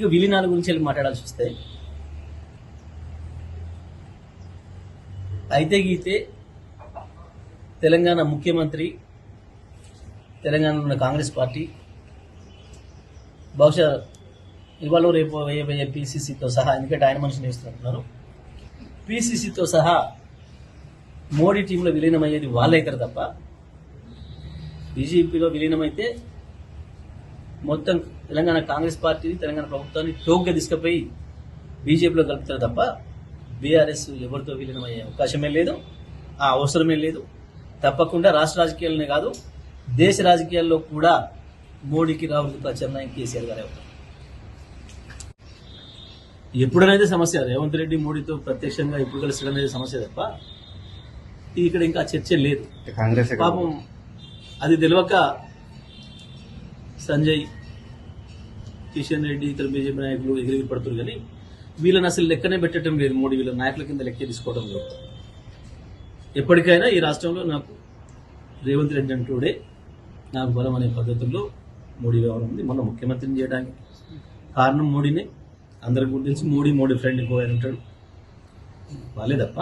ఇక విలీనాల గురించి వెళ్ళి మాట్లాడాల్సి వస్తే. అయితే గీతే తెలంగాణ ముఖ్యమంత్రి తెలంగాణలో ఉన్న కాంగ్రెస్ పార్టీ బహుశా ఇవాళ రేపు వేయబోయే పీసీసీతో సహా ఎందుకంటే ఆయన మనిషిని వేస్తున్నట్టున్నారు పీసీసీతో సహా మోడీ టీంలో విలీనమయ్యేది వాళ్ళే కదా తప్ప బీజేపీలో విలీనమైతే మొత్తం తెలంగాణ కాంగ్రెస్ పార్టీని తెలంగాణ ప్రభుత్వాన్ని టోక్గా తీసుకుపోయి బీజేపీలో కలుపుతారు తప్ప బీఆర్ఎస్ ఎవరితో విలీనమయ్యే అవకాశమే లేదు ఆ అవసరమే లేదు. తప్పకుండా రాష్ట్ర రాజకీయాలనే కాదు దేశ రాజకీయాల్లో కూడా మోడీకి రాహుల్కి ప్రత్యామ్నాయం కేసీఆర్ గారే అవుతారు. ఎప్పుడనేది సమస్య రేవంత్ రెడ్డి మోడీతో ప్రత్యక్షంగా ఎప్పుడు కలిసి అనేది సమస్య తప్ప ఇక్కడ ఇంకా చర్చ లేదు. కాంగ్రెస్ పాపం అది తెలియక సంజయ్ కిషన్ రెడ్డి ఇతర బీజేపీ నాయకులు ఎగిరి పడుతున్నారు కానీ వీళ్ళని అసలు లెక్కనే పెట్టడం లేదు. మోడీ వీళ్ళ నాయకుల కింద లెక్క తీసుకోవడం లేదు. ఎప్పటికైనా ఈ రాష్ట్రంలో నాకు రేవంత్ రెడ్డి అంటూడే నాకు బలం అనే పద్ధతుల్లో మోడీ వ్యవహారం ఉంది. మొన్న ముఖ్యమంత్రిని చేయడానికి కారణం మోడీనే. అందరికి గుర్తించి మోడీ మోడీ ఫ్రెండ్ ఇంకో ఉంటాడు. వాళ్ళే తప్ప